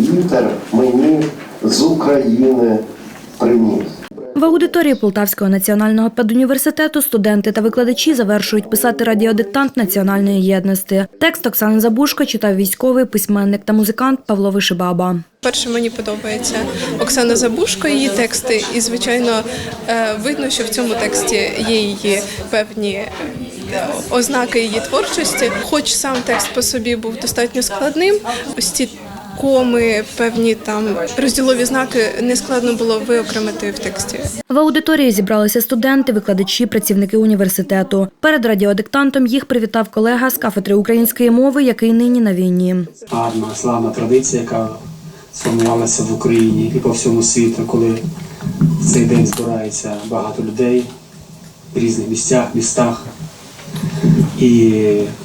вітер мені з України приніс. В аудиторії Полтавського національного педуніверситету студенти та викладачі завершують писати радіодиктант національної єдності. Текст Оксани Забушко читав військовий письменник та музикант Павло Вишибаба. Перше мені подобається Оксана Забушко, її тексти, і звичайно е, видно, що в цьому тексті є її певні е, ознаки її творчості. Хоч сам текст по собі був достатньо складним, ось ці коми, певні там розділові знаки не складно було виокремити в тексті. В аудиторії зібралися студенти, викладачі, працівники університету. Перед радіодиктантом їх привітав колега з кафедри української мови, який нині на війні. гарна, славна традиція, яка сформувалася в Україні і по всьому світу, коли в цей день збирається багато людей в різних місцях, містах і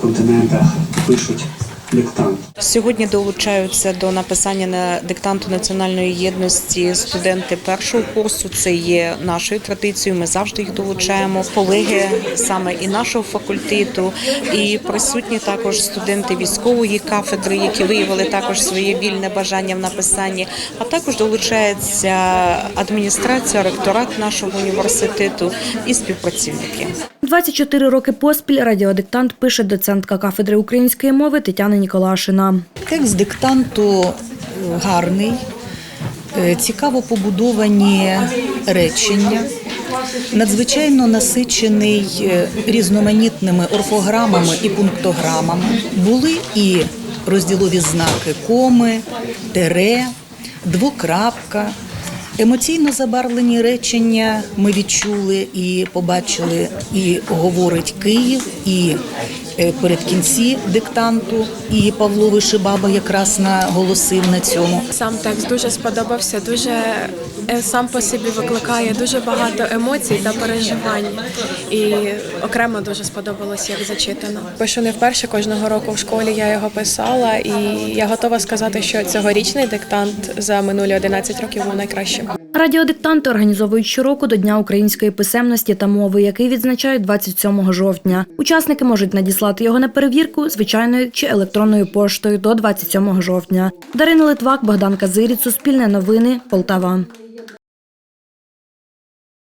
континентах пишуть диктант. Сьогодні долучаються до написання на диктанту національної єдності студенти першого курсу. Це є нашою традицією. Ми завжди їх долучаємо. Колеги саме і нашого факультету, і присутні також студенти військової кафедри, які виявили також своє вільне бажання в написанні. А також долучається адміністрація, ректорат нашого університету і співпрацівники. 24 роки поспіль радіодиктант пише доцентка кафедри української мови Тетяна Ніколашина. Текст диктанту е, гарний, е, цікаво побудовані речення, надзвичайно насичений е, різноманітними орфограмами і пунктограмами. Були і розділові знаки коми, тере, двокрапка. Емоційно забарвлені речення ми відчули і побачили, і говорить Київ, і е, перед кінці диктанту, і Павло Вишибаба якраз наголосив на цьому. Сам текст дуже сподобався, дуже е, сам по собі викликає дуже багато емоцій та переживань. І окремо дуже сподобалось, як зачитано. Пишу не вперше кожного року в школі. Я його писала, і я готова сказати, що цьогорічний диктант за минулі 11 років був найкращим. Радіодиктанти організовують щороку до Дня української писемності та мови, який відзначають 27 жовтня. Учасники можуть надіслати його на перевірку звичайною чи електронною поштою до 27 жовтня. Дарина Литвак, Богдан Казиріць, Суспільне новини, Полтава.